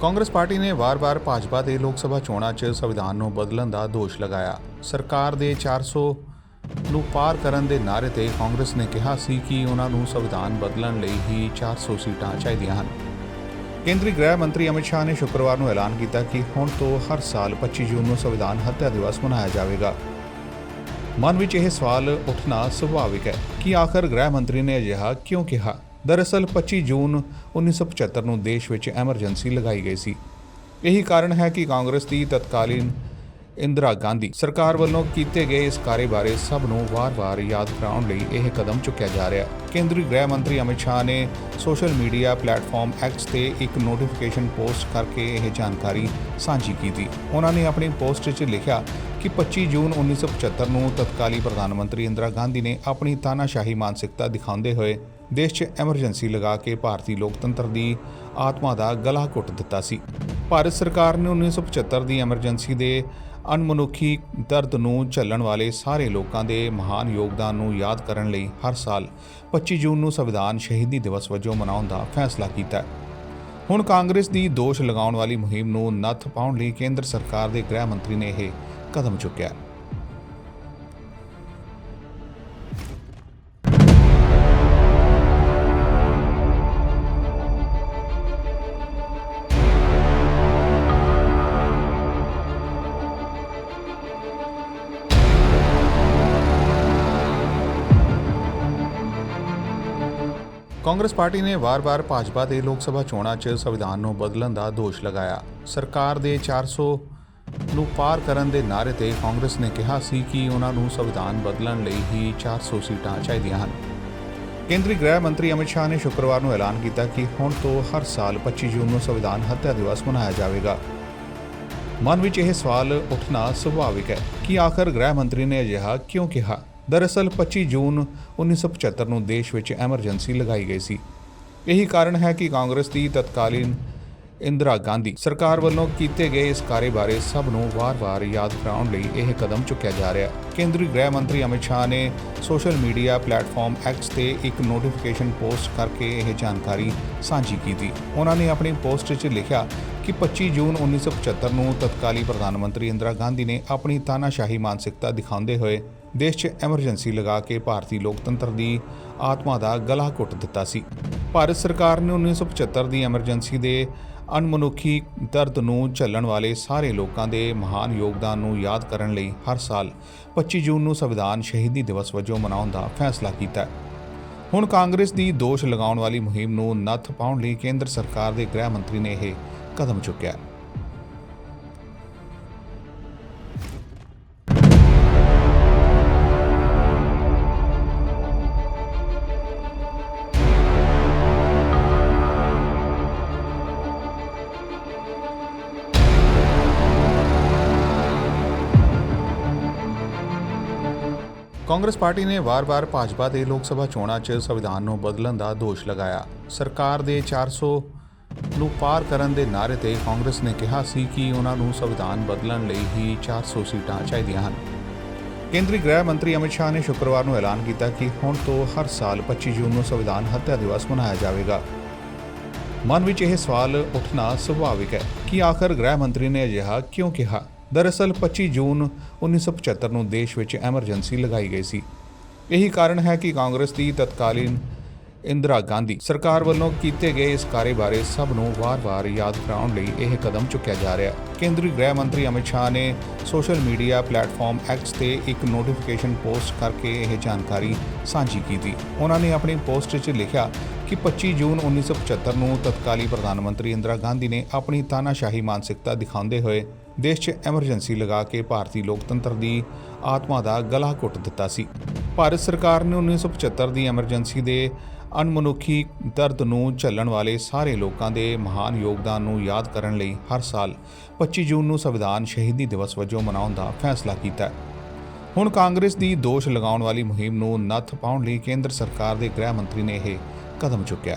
Congress party ਨੇ ਵਾਰ-ਵਾਰ ਭਾਜਪਾ ਦੇ ਲੋਕ ਸਭਾ ਚੋਣਾਂ 'ਚ ਸੰਵਿਧਾਨ ਨੂੰ ਬਦਲਣ ਦਾ ਦੋਸ਼ ਲਗਾਇਆ। ਸਰਕਾਰ ਦੇ 400 ਨੂੰ ਪਾਰ ਕਰਨ ਦੇ ਨਾਅਰੇ ਤੇ ਕਾਂਗਰਸ ਨੇ ਕਿਹਾ ਸੀ ਕਿ ਉਹਨਾਂ ਨੂੰ ਸੰਵਿਧਾਨ ਬਦਲਣ ਲਈ ਹੀ 400 ਸੀਟਾਂ ਚਾਹੀਦੀਆਂ ਹਨ। ਕੇਂਦਰੀ ਗ੍ਰਹਿ ਮੰਤਰੀ ਅਮਿਤ ਸ਼ਾਹ ਨੇ ਸ਼ੁੱਕਰਵਾਰ ਨੂੰ ਐਲਾਨ ਕੀਤਾ ਕਿ ਹੁਣ ਤੋਂ ਹਰ ਸਾਲ 25 ਜੂਨ ਨੂੰ ਸੰਵਿਧਾਨ ਹੱਤਿਆ ਦਿਵਸ ਮਨਾਇਆ ਜਾਵੇਗਾ। ਮਨ ਵਿੱਚ ਇਹ ਸਵਾਲ ਉੱਠਣਾ ਸੁਭਾਵਿਕ ਹੈ। ਕਿ ਆਖਰ ਗ੍ਰਹਿ ਮੰਤਰੀ ਨੇ ਅਜਿਹਾ ਕਿਉਂ ਕਿਹਾ? ਦਰਅਸਲ 25 ਜੂਨ 1975 ਨੂੰ ਦੇਸ਼ ਵਿੱਚ ਐਮਰਜੈਂਸੀ ਲਗਾਈ ਗਈ ਸੀ। ਇਹੀ ਕਾਰਨ ਹੈ ਕਿ ਕਾਂਗਰਸ ਦੀ ਤਤਕਾਲੀਨ ਇੰਦਰਾ ਗਾਂਧੀ ਸਰਕਾਰ ਵੱਲੋਂ ਕੀਤੇ ਗਏ ਇਸ ਕਾਰੇ ਬਾਰੇ ਸਭ ਨੂੰ ਵਾਰ-ਵਾਰ ਯਾਦ ਕਰਾਉਣ ਲਈ ਇਹ ਕਦਮ ਚੁੱਕਿਆ ਜਾ ਰਿਹਾ। ਹੈ ਕੇਂਦਰੀ ਗ੍ਰਹਿ ਮੰਤਰੀ ਅਮਿਤ ਸ਼ਾਹ ਨੇ ਸੋਸ਼ਲ ਮੀਡੀਆ ਪਲੇਟਫਾਰਮ X ਤੇ ਇੱਕ ਨੋਟੀਫਿਕੇਸ਼ਨ ਪੋਸਟ ਕਰਕੇ ਇਹ ਜਾਣਕਾਰੀ ਸਾਂਝੀ ਕੀਤੀ। ਉਹਨਾਂ ਨੇ ਆਪਣੀ ਪੋਸਟ 'ਚ ਲਿਖਿਆ ਕਿ 25 ਜੂਨ 1975 ਨੂੰ ਤਤਕਾਲੀ ਪ੍ਰਧਾਨ ਮੰਤਰੀ ਇੰਦਰਾ ਗਾਂਧੀ ਨੇ ਆਪਣੀ ਤਾਨਾਸ਼ਾਹੀ ਮਾਨਸਿਕਤਾ ਦਿਖਾਉਂਦੇ ਹੋਏ ਦੇਸ਼ 'ਚ ਐਮਰਜੈਂਸੀ ਲਗਾ ਕੇ ਭਾਰਤੀ ਲੋਕਤੰਤਰ ਦੀ ਆਤਮਾ ਦਾ ਗਲਾ ਘੁੱਟ ਦਿੱਤਾ ਸੀ। ਭਾਰਤ ਸਰਕਾਰ ਨੇ 1975 ਦੀ ਐਮਰਜੈਂਸੀ ਦੇ ਅਣਮਨੁੱਖੀ ਦਰਦ ਨੂੰ ਝੱਲਣ ਵਾਲੇ ਸਾਰੇ ਲੋਕਾਂ ਦੇ ਮਹਾਨ ਯੋਗਦਾਨ ਨੂੰ ਯਾਦ ਕਰਨ ਲਈ ਹਰ ਸਾਲ 25 ਜੂਨ ਨੂੰ ਸੰਵਿਧਾਨ ਸ਼ਹੀਦੀ ਦਿਵਸ ਵਜੋਂ ਮਨਾਉਣ ਦਾ ਫੈਸਲਾ ਕੀਤਾ ਹੈ। ਹੁਣ ਕਾਂਗਰਸ ਦੀ ਦੋਸ਼ ਲਗਾਉਣ ਵਾਲੀ ਮੁਹਿੰਮ ਨੂੰ ਨੱਥ ਪਾਉਣ ਲਈ ਕੇਂਦਰ ਸਰਕਾਰ ਦੇ ਗ੍ਰਹਿ ਮੰਤਰੀ ਨੇ ਇਹ ਕਦਮ ਚੁੱਕਿਆ ਹੈ। ਕਾਂਗਰਸ ਪਾਰਟੀ ਨੇ ਵਾਰ-ਵਾਰ ਭਾਜਪਾ ਦੇ ਲੋਕ ਸਭਾ ਚੋਣਾਂ 'ਚ ਸੰਵਿਧਾਨ ਨੂੰ ਬਦਲਣ ਦਾ ਦੋਸ਼ ਲਗਾਇਆ। ਸਰਕਾਰ ਦੇ 400 ਨੂੰ ਪਾਰ ਕਰਨ ਦੇ ਨਾਅਰੇ ਤੇ ਕਾਂਗਰਸ ਨੇ ਕਿਹਾ ਸੀ ਕਿ ਉਹਨਾਂ ਨੂੰ ਸੰਵਿਧਾਨ ਬਦਲਣ ਲਈ ਹੀ 400 ਸੀਟਾਂ ਚਾਹੀਦੀਆਂ ਹਨ। ਕੇਂਦਰੀ ਗ੍ਰਹਿ ਮੰਤਰੀ ਅਮਿਤ ਸ਼ਾਹ ਨੇ ਸ਼ੁੱਕਰਵਾਰ ਨੂੰ ਐਲਾਨ ਕੀਤਾ ਕਿ ਹੁਣ ਤੋਂ ਹਰ ਸਾਲ 25 ਜੂਨ ਨੂੰ ਸੰਵਿਧਾਨ ਹੱਤਿਆ ਦਿਵਸ ਮਨਾਇਆ ਜਾਵੇਗਾ। ਮਨ ਵਿੱਚ ਇਹ ਸਵਾਲ ਉੱਠਣਾ ਸੁਭਾਵਿਕ ਹੈ। ਕਿ ਆਖਰ ਗ੍ਰਹਿ ਮੰਤਰੀ ਨੇ ਅਜਿਹਾ ਕਿਉਂ ਕਿਹਾ? ਦਰਅਸਲ 25 ਜੂਨ 1975 ਨੂੰ ਦੇਸ਼ ਵਿੱਚ ਐਮਰਜੈਂਸੀ ਲਗਾਈ ਗਈ ਸੀ। ਇਹੀ ਕਾਰਨ ਹੈ ਕਿ ਕਾਂਗਰਸ ਦੀ ਤਤਕਾਲੀਨ ਇੰਦਰਾ ਗਾਂਧੀ ਸਰਕਾਰ ਵੱਲੋਂ ਕੀਤੇ ਗਏ ਇਸ ਕਾਰੇ ਬਾਰੇ ਸਭ ਨੂੰ ਵਾਰ-ਵਾਰ ਯਾਦ ਕਰਾਉਣ ਲਈ ਇਹ ਕਦਮ ਚੁੱਕਿਆ ਜਾ ਰਿਹਾ ਹੈ। ਕੇਂਦਰੀ ਗ੍ਰਹਿ ਮੰਤਰੀ ਅਮਿਤ ਸ਼ਾਹ ਨੇ ਸੋਸ਼ਲ ਮੀਡੀਆ ਪਲੇਟਫਾਰਮ ਐਕਸ ਤੇ ਇੱਕ ਨੋਟੀਫਿਕੇਸ਼ਨ ਪੋਸਟ ਕਰਕੇ ਇਹ ਜਾਣਕਾਰੀ ਸਾਂਝੀ ਕੀਤੀ। ਉਹਨਾਂ ਨੇ ਆਪਣੀ ਪੋਸਟ 'ਚ ਲਿਖਿਆ ਕਿ 25 ਜੂਨ 1975 ਨੂੰ ਤਤਕਾਲੀ ਪ੍ਰਧਾਨ ਮੰਤਰੀ ਇੰਦਰਾ ਗਾਂਧੀ ਨੇ ਆਪਣੀ ਤਾਨਾਸ਼ਾਹੀ ਮਾਨਸਿਕਤਾ ਦਿਖਾਉਂਦੇ ਹੋਏ ਦੇਸ਼ 'ਚ ਐਮਰਜੈਂਸੀ ਲਗਾ ਕੇ ਭਾਰਤੀ ਲੋਕਤੰਤਰ ਦੀ ਆਤਮਾ ਦਾ ਗਲਾ ਘੁੱਟ ਦਿੱਤਾ ਸੀ। ਭਾਰਤ ਸਰਕਾਰ ਨੇ 1975 ਦੀ ਐਮਰਜੈਂਸੀ ਦੇ ਅਣਮਨੁੱਖੀ ਦਰਦ ਨੂੰ ਝੱਲਣ ਵਾਲੇ ਸਾਰੇ ਲੋਕਾਂ ਦੇ ਮਹਾਨ ਯੋਗਦਾਨ ਨੂੰ ਯਾਦ ਕਰਨ ਲਈ ਹਰ ਸਾਲ 25 ਜੂਨ ਨੂੰ ਸੰਵਿਧਾਨ ਸ਼ਹੀਦੀ ਦਿਵਸ ਵਜੋਂ ਮਨਾਉਣ ਦਾ ਫੈਸਲਾ ਕੀਤਾ ਹੈ। ਹੁਣ ਕਾਂਗਰਸ ਦੀ ਦੋਸ਼ ਲਗਾਉਣ ਵਾਲੀ ਮੁਹਿੰਮ ਨੂੰ ਨੱਥ ਪਾਉਣ ਲਈ ਕੇਂਦਰ ਸਰਕਾਰ ਦੇ ਗ੍ਰਹਿ ਮੰਤਰੀ ਨੇ ਇਹ ਕਦਮ ਚੁੱਕਿਆ ਹੈ। ਕਾਂਗਰਸ ਪਾਰਟੀ ਨੇ ਵਾਰ-ਵਾਰ ਭਾਜਪਾ ਦੇ ਲੋਕ ਸਭਾ ਚੋਣਾਂ 'ਚ ਸੰਵਿਧਾਨ ਨੂੰ ਬਦਲਣ ਦਾ ਦੋਸ਼ ਲਗਾਇਆ। ਸਰਕਾਰ ਦੇ 400 ਨੂੰ ਪਾਰ ਕਰਨ ਦੇ ਨਾਅਰੇ ਤੇ ਕਾਂਗਰਸ ਨੇ ਕਿਹਾ ਸੀ ਕਿ ਉਹਨਾਂ ਨੂੰ ਸੰਵਿਧਾਨ ਬਦਲਣ ਲਈ ਹੀ 400 ਸੀਟਾਂ ਚਾਹੀਦੀਆਂ ਹਨ। ਕੇਂਦਰੀ ਗ੍ਰਹਿ ਮੰਤਰੀ ਅਮਿਤ ਸ਼ਾਹ ਨੇ ਸ਼ੁੱਕਰਵਾਰ ਨੂੰ ਐਲਾਨ ਕੀਤਾ ਕਿ ਹੁਣ ਤੋਂ ਹਰ ਸਾਲ 25 ਜੂਨ ਨੂੰ ਸੰਵਿਧਾਨ ਹੱਤਿਆ ਦਿਵਸ ਮਨਾਇਆ ਜਾਵੇਗਾ। ਮਨ ਵਿੱਚ ਇਹ ਸਵਾਲ ਉੱਠਣਾ ਸੁਭਾਵਿਕ ਹੈ। ਕਿ ਆਖਰ ਗ੍ਰਹਿ ਮੰਤਰੀ ਨੇ ਅਜਿਹਾ ਕਿਉਂ ਕਿਹਾ? ਦਰਅਸਲ 25 ਜੂਨ 1975 ਨੂੰ ਦੇਸ਼ ਵਿੱਚ ਐਮਰਜੈਂਸੀ ਲਗਾਈ ਗਈ ਸੀ। ਇਹੀ ਕਾਰਨ ਹੈ ਕਿ ਕਾਂਗਰਸ ਦੀ ਤਤਕਾਲੀਨ ਇੰਦਰਾ ਗਾਂਧੀ ਸਰਕਾਰ ਵੱਲੋਂ ਕੀਤੇ ਗਏ ਇਸ ਕਾਰੇ ਬਾਰੇ ਸਭ ਨੂੰ ਵਾਰ-ਵਾਰ ਯਾਦ ਕਰਾਉਣ ਲਈ ਇਹ ਕਦਮ ਚੁੱਕਿਆ ਜਾ ਰਿਹਾ। ਕੇਂਦਰੀ ਗ੍ਰਹਿ ਮੰਤਰੀ ਅਮਿਤ ਸ਼ਾਹ ਨੇ ਸੋਸ਼ਲ ਮੀਡੀਆ ਪਲੇਟਫਾਰਮ X ਤੇ ਇੱਕ ਨੋਟੀਫਿਕੇਸ਼ਨ ਪੋਸਟ ਕਰਕੇ ਇਹ ਜਾਣਕਾਰੀ ਸਾਂਝੀ ਕੀਤੀ। ਉਹਨਾਂ ਨੇ ਆਪਣੀ ਪੋਸਟ 'ਚ ਲਿਖਿਆ ਕਿ 25 ਜੂਨ 1975 ਨੂੰ ਤਤਕਾਲੀ ਪ੍ਰਧਾਨ ਮੰਤਰੀ ਇੰਦਰਾ ਗਾਂਧੀ ਨੇ ਆਪਣੀ ਤਾਨਾਸ਼ਾਹੀ ਮਾਨਸਿਕਤਾ ਦਿਖਾਉਂਦੇ ਹੋਏ ਦੇਸ਼ 'ਚ ਐਮਰਜੈਂਸੀ ਲਗਾ ਕੇ ਭਾਰਤੀ ਲੋਕਤੰਤਰ ਦੀ ਆਤਮਾ ਦਾ ਗਲਾ ਘੁੱਟ ਦਿੱਤਾ ਸੀ। ਭਾਰਤ ਸਰਕਾਰ ਨੇ 1975 ਦੀ ਐਮਰਜੈਂਸੀ ਦੇ ਅਣਮਨੁੱਖੀ ਦਰਦ ਨੂੰ ਝੱਲਣ ਵਾਲੇ ਸਾਰੇ ਲੋਕਾਂ ਦੇ ਮਹਾਨ ਯੋਗਦਾਨ ਨੂੰ ਯਾਦ ਕਰਨ ਲਈ ਹਰ ਸਾਲ 25 ਜੂਨ ਨੂੰ ਸੰਵਿਧਾਨ ਸ਼ਹੀਦੀ ਦਿਵਸ ਵਜੋਂ ਮਨਾਉਣ ਦਾ ਫੈਸਲਾ ਕੀਤਾ ਹੈ। ਹੁਣ ਕਾਂਗਰਸ ਦੀ ਦੋਸ਼ ਲਗਾਉਣ ਵਾਲੀ ਮੁਹਿੰਮ ਨੂੰ ਨੱਥ ਪਾਉਣ ਲਈ ਕੇਂਦਰ ਸਰਕਾਰ ਦੇ ਗ੍ਰਹਿ ਮੰਤਰੀ ਨੇ ਇਹ ਕਦਮ ਚੁੱਕਿਆ